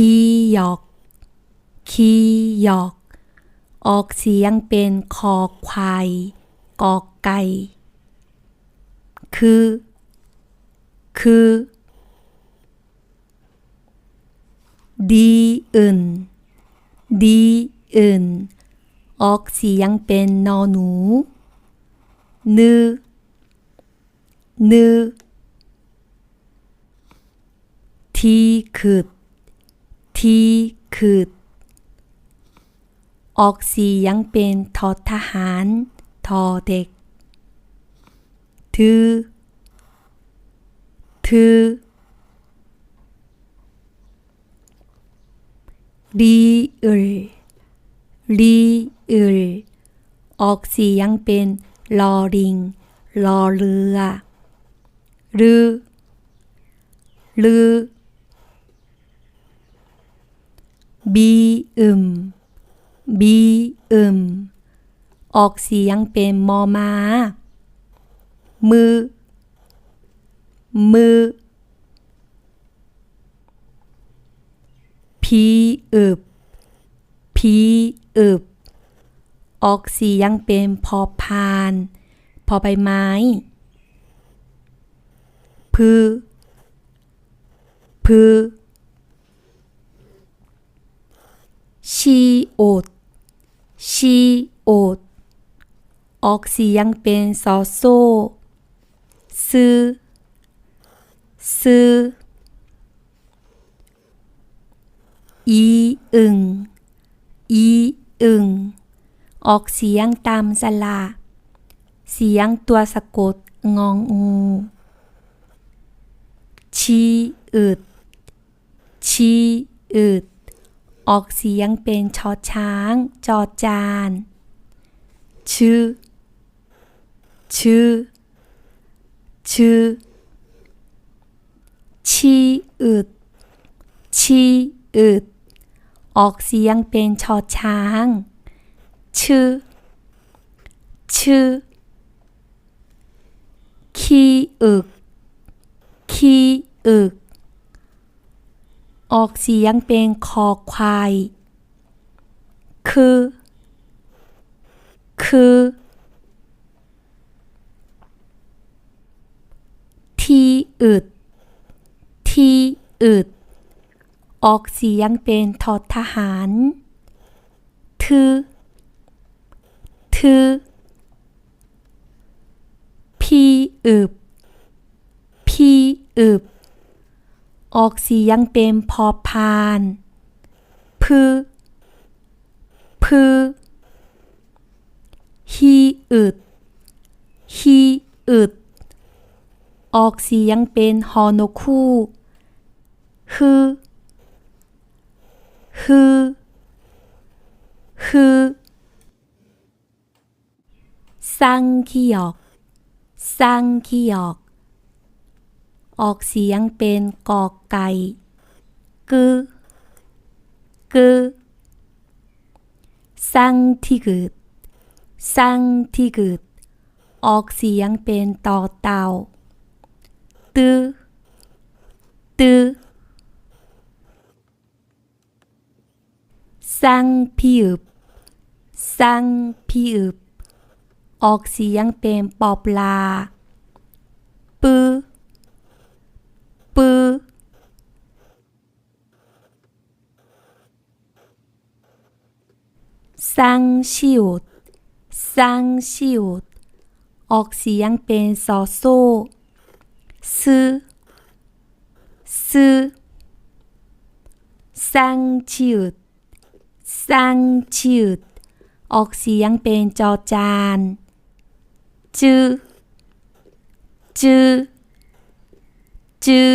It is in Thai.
ขี้ยอก ขี้ยอก ออกเสียงเป็นคอควาย กอกไก่ คือ คือ ดีอื่น ดีอื่น ออกเสียงเป็นนอหนูนึนึทีคือ ทีคืดออกเสียงเป็นทอทหาร ทอเด็กทือทือรีเอลรีเอลออกเสียงเป็นลอริงลอเรือ รือ รือ บีอึมบีอึมออกเสียงเป็นมอมา มือ มือ พีอึบ พีอึบ ออกเสียงเป็นพอพาน พอใบไม้ พือ พือ ชีโอดชีโอดออกเสียงเป็นซอโซซื้อซื้ออีอึงอีอึงออกเสียงตามสระเสียงตัวสะกดงองอูชีอึดชีอึด ออกเสียงเป็นชอช้าง จอจาน ชื่อ ชื่อ ชื่อ ชีอึด ชีอึด ออกเสียงเป็นชอช้าง ชื่อ ชื่อขีอึกขีอึก ออกเสียงเป็นคอควาย คือ คือ ที่อึด ที่อึด ออกเสียงเป็นทอทหาร ทือ ทือ พี่อึบ พี่อึบ ออกเสียงเป็นพอพานพือพือฮีอึดฮีอึด ออกเสียงเป็นฮอนคู่ฮือฮือฮือสังขียอกสังขียอก ออกเสียงเป็นกอกไก่กึกึสังที่กึดสังที่กึดออกเสียงเป็นต่อเต่าตือตือสังพิอึบสังพิอึบออกเสียงเป็นปอปลา ปือ ปือ สังชิวดสังชิวออกเสียงเป็นซอโซซื้อซื้อสังชิวดสังชิวออกเสียงเป็นจอจานจื้อจื้อจื้อ